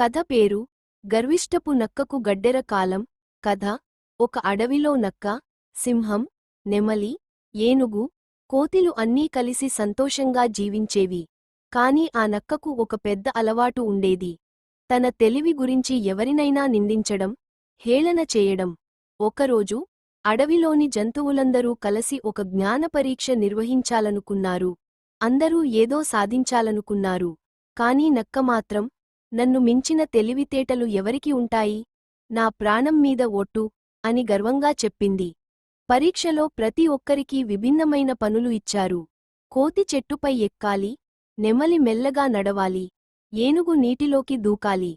కథ పేరు గర్విష్టపు నక్కకు గడ్డెర కాలం కథ ఒక అడవిలో నక్క సింహం నెమలి ఏనుగు కోతిలు అన్నీ కలిసి సంతోషంగా జీవించేవి. కాని ఆ నక్కకు ఒక పెద్ద అలవాటు ఉండేది. తన తెలివి గురించి ఎవరినైనా నిందించడం హేళన చేయడం. ఒకరోజు అడవిలోని జంతువులందరూ కలసి ఒక జ్ఞానపరీక్ష నిర్వహించాలనుకున్నారు. అందరూ ఏదో సాధించాలనుకున్నారు. కాని నక్క మాత్రం నన్ను మించిన తెలివితేటలు ఎవరికి ఉంటాయి? నా ప్రాణం మీద ఒట్టు అని గర్వంగా చెప్పింది. పరీక్షలో ప్రతి ఒక్కరికీ విభిన్నమైన పనులు ఇచ్చారు. కోతి చెట్టుపై ఎక్కాలి నెమలి మెల్లగా నడవాలి ఏనుగు నీటిలోకి దూకాలి.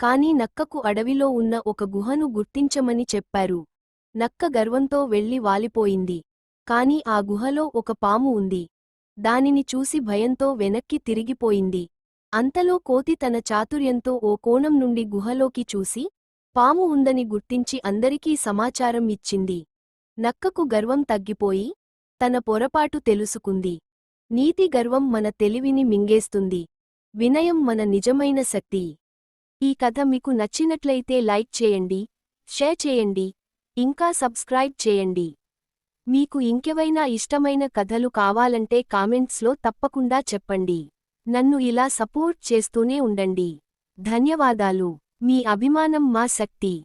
కాని నక్కకు అడవిలో ఉన్న ఒక గుహను గుర్తించమని చెప్పారు. నక్క గర్వంతో వెళ్ళి వాలిపోయింది. కాని ఆ గుహలో ఒక పాము ఉంది. దానిని చూసి భయంతో వెనక్కి తిరిగిపోయింది. అంతలో కోతి తన చాతుర్యంతో ఓ కోణం నుండి గుహలోకి చూసి పాము ఉందని గుర్తించి అందరికీ సమాచారం ఇచ్చింది. నక్కకు గర్వం తగ్గిపోయి తన పొరపాటు తెలుసుకుంది. నీతి గర్వం మన తెలివిని మింగేస్తుంది. వినయం మన నిజమైన శక్తి. ఈ కథ మీకు నచ్చినట్లయితే లైక్ చేయండి షేర్ చేయండి ఇంకా సబ్స్క్రైబ్ చేయండి. మీకు ఇంకెవైనా ఇష్టమైన కథలు కావాలంటే కామెంట్స్లో తప్పకుండా చెప్పండి. నన్ను ఇలా సపోర్ట్ చేస్తూనే ఉండండి. ధన్యవాదాలు. మీ అభిమానం మా శక్తి.